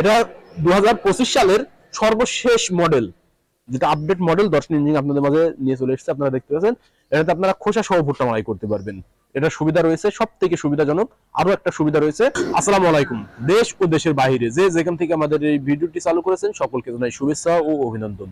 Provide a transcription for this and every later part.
এটা দু হাজার পঁচিশ সালের সর্বশেষ মডেল, যেটা আপডেট মডেল দর্শন ইঞ্জিন আপনাদের মাঝে নিয়ে চলে এসেছে, আপনারা দেখতে পাচ্ছেন এটাতে আপনারা খোসা সহ ভুট্টা মারাই করতে পারবেন। এটা সুবিধা রয়েছে সব থেকে সুবিধাজনক। আরও একটা সুবিধা রয়েছে, আসসালামু আলাইকুম। দেশ ও দেশের বাইরে যে যেখান থেকে আমাদের এই ভিডিওটি চালু করেছেন, সকলকে জানাই শুভেচ্ছা ও অভিনন্দন।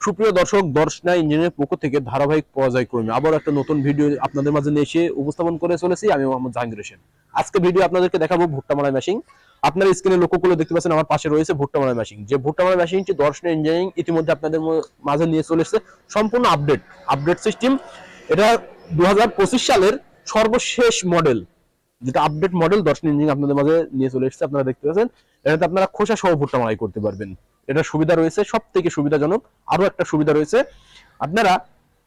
সুপ্রিয় দর্শক, দর্শনা ইঞ্জিনের পক্ষ থেকে ধারাবাহিক পর্যায়ক্রমে আবার একটা নতুন ভিডিও আপনাদের মাঝে নিয়ে এসে উপস্থাপন করে চলেছি। আমি মোহাম্মদ জাহাঙ্গীর হোসেন। আজকে ভিডিও আপনাদেরকে দেখাবো ভুট্টা মারাই মেশিন আপনার স্ক্রিনে লক্ষ্য করলে দেখতে পাচ্ছেন, আমার পাশে রয়েছে ভুট্টা মারাই মেশিন যে ভুট্টা মারাই মেশিনটি দর্শনা ইঞ্জিনিয়ারিং ইতিমধ্যে আপনাদের মাঝে নিয়ে চলে এসেছে। সম্পূর্ণ আপডেট আপডেট সিস্টেম এটা দু সালের সর্বশেষ মডেল যেটা আপডেট মডেল দর্শন ইঞ্জিন আপনাদের মাঝে নিয়ে চলে এসেছে, আপনারা দেখতে পাচ্ছেন। এটাতে আপনারা খোসা সহ ভুট্টা মারাই করতে পারবেন। এটা সুবিধা রয়েছে সব থেকে সুবিধাজনক। আরও একটা সুবিধা রয়েছে, আপনারা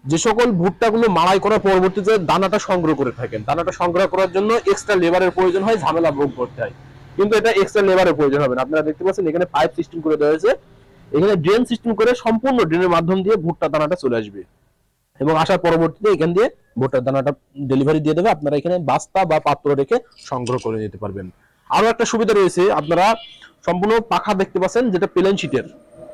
যে সকল ভুট্টাগুলো মাড়াই করার পরবর্তীতে দানাটা সংগ্রহ করে থাকেন। দানাটা সংগ্রহ করার জন্য এক্সট্রা লেবারের প্রয়োজন হয়, ঝামেলা ভোগ করতে হয়। কিন্তু এটা এক্সট্রা লেবারের প্রয়োজন হবে না। আপনারা দেখতে পাচ্ছেন এখানে পাইপ সিস্টেম করে দেওয়া হয়েছে। এখানে ড্রেন সিস্টেম করে সম্পূর্ণ ড্রেনের মাধ্যম দিয়ে ভুট্টা দানাটা চলে আসবে। এবং আসার পরবর্তীতে এখান দিয়ে ভুট্টার দানাটা ডেলিভারি দিয়ে দেবে। আপনারা এখানে বাস্তা বা পাত্র রেখে সংগ্রহ করে নিতে পারবেন। আরও একটা সুবিধা রয়েছে, আপনারা সম্পূর্ণ পাখা দেখতে পাচ্ছেন, যেটা প্লেন শিটের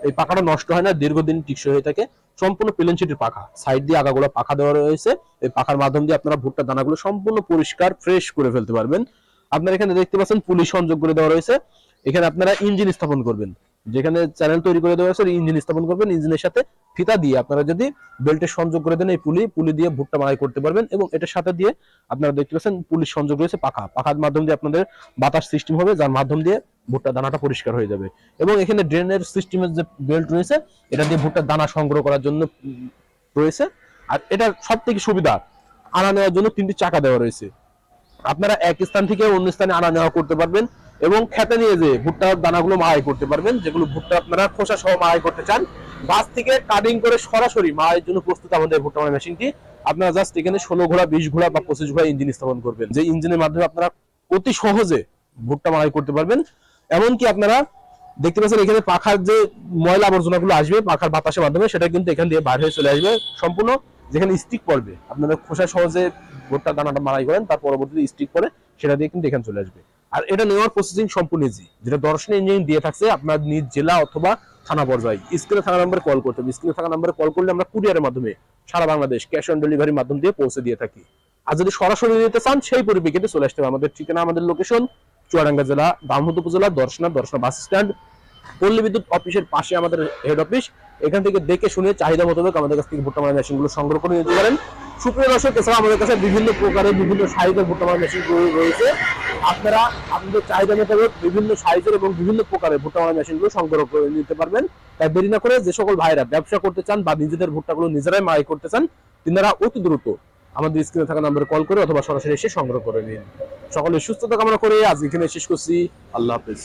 এই পাখাটা নষ্ট হয় না, দীর্ঘদিন টিকসই হয়ে থাকে। সম্পূর্ণ প্লেন শিটের পাখা। সাইড দিয়ে আগাগুলো পাখা দেওয়া রয়েছে। এই পাখার মাধ্যম দিয়ে আপনারা ভুট্টার দানাগুলো সম্পূর্ণ পরিষ্কার ফ্রেশ করে ফেলতে পারবেন। আপনারা এখানে দেখতে পাচ্ছেন পুলিশ সংযোগ করে দেওয়া রয়েছে। এখানে আপনারা ইঞ্জিন স্থাপন করবেন। যেখানে চ্যানেল তৈরি করে দেওয়া হয়েছে ইঞ্জিন স্থাপন করবেন। ইঞ্জিনের সাথে ফিতা দিয়ে আপনারা যদি বেল্টের সংযোগ করে দেন, এই পুলি পুলি দিয়ে ভুট্টা মারাই করতে পারবেন এবং এটার সাথে দিয়ে আপনারা দেখতে পাচ্ছেন পুলিশ সংযোগ রয়েছে পাখা। পাখার মাধ্যম দিয়ে আপনাদের বাতাস সিস্টেম হবে, যার মাধ্যম দিয়ে ভুট্টা দানাটা পরিষ্কার হয়ে যাবে। এবং এখানে ড্রেনের সিস্টেমের যে বেল্ট রয়েছে, এটা দিয়ে ভুট্টার দানা সংগ্রহ করার জন্য রয়েছে। আর এটা সব থেকে সুবিধা, আনা নেওয়ার জন্য তিনটি চাকা দেওয়া রয়েছে। আপনারা এক স্থান থেকে অন্য স্থানে আনা নেওয়া করতে পারবেন এবং খেতে নিয়ে যে ভুট্টার দানাগুলো মাড়াই করতে পারবেন, যেগুলো ভুট্টা আপনারা খোসা সহ মাড়াই করতে চান গাছ থেকে কাটিং করে সরাসরি মাড়াইয়ের জন্য প্রস্তুত আমাদের ভুট্টা মাড়াই মেশিনটি। আপনারা জাস্ট এখানে ষোলো ঘোড়া, বিশ ঘোড়া বা পঁচিশ ঘোড়া ইঞ্জিন স্থাপন করবেন, যে ইঞ্জিনের মাধ্যমে আপনারা অতি সহজে ভুট্টা মাড়াই করতে পারবেন। এমনকি আপনারা দেখতে পাচ্ছেন এখানে পাখার যে ময়লা আবর্জনাগুলো আসবে, পাখার বাতাসের মাধ্যমে, সেটা কিন্তু এখান দিয়ে বাইরে চলে আসবে, সম্পূর্ণ যেখানে স্টিক পড়বে। আপনারা খোসা সহজে ভুট্টা দানাটা মারাই করেন, তার পরবর্তীতে স্টিক পরে সেটা দিয়ে কিন্তু এখানে চলে আসবে। আর এটা নেওয়ার প্রসেসিং সম্পূর্ণ ইজি যেটা দর্শন ইঞ্জিন দিয়ে থাকছে আপনার নিজ জেলা অথবা থানা পর্যায়ে। স্ক্রিনে থাকা নাম্বারে কল করতে হবে। স্ক্রিনে থাকা নাম্বারে কল করলে আমরা কুরিয়ারের মাধ্যমে সারা বাংলাদেশ ক্যাশ অন ডেলিভারির মাধ্যম দিয়ে পৌঁছে দিয়ে থাকি। আর যদি সরাসরি দিতে চান, সেই পরিপ্রেক্ষিতে চলে আসতে হবে। আমাদের ঠিকানা, আমাদের লোকেশন চুয়াডাঙ্গা জেলা, দামোদর উপজেলা, দর্শনা দর্শনা বাস স্ট্যান্ড পল্লী বিদ্যুৎ অফিসের পাশে আমাদের হেড অফিস এখান থেকে দেখে শুনে চাহিদা মোতাবেক আমাদের কাছ থেকে ভুট্টা মারা মেশিনগুলো সংগ্রহ করে নিতে পারেন। সুপ্রিয় দর্শক এছাড়া আমাদের কাছে বিভিন্ন প্রকারের বিভিন্ন সাইজের ভুট্টা মারা মেশিন রয়েছে। আপনারা আপনাদের চাহিদা মোতাবেক বিভিন্ন সাইজের এবং বিভিন্ন প্রকারের ভুট্টা মারা মেশিনগুলো সংগ্রহ করে নিতে পারবেন। তাই দেরি না করে যে সকল ভাইরা ব্যবসা করতে চান বা নিজেদের ভুট্টাগুলো নিজেরাই মারাই করতে চান, তিনারা অতি দ্রুত আমাদের স্ক্রিনে থাকা নাম্বারে কল করে অথবা সরাসরি এসে সংগ্রহ করে নিন। সকলে সুস্থতা কামনা করে আজ এখানে শেষ করছি। আল্লাহ হাফেজ।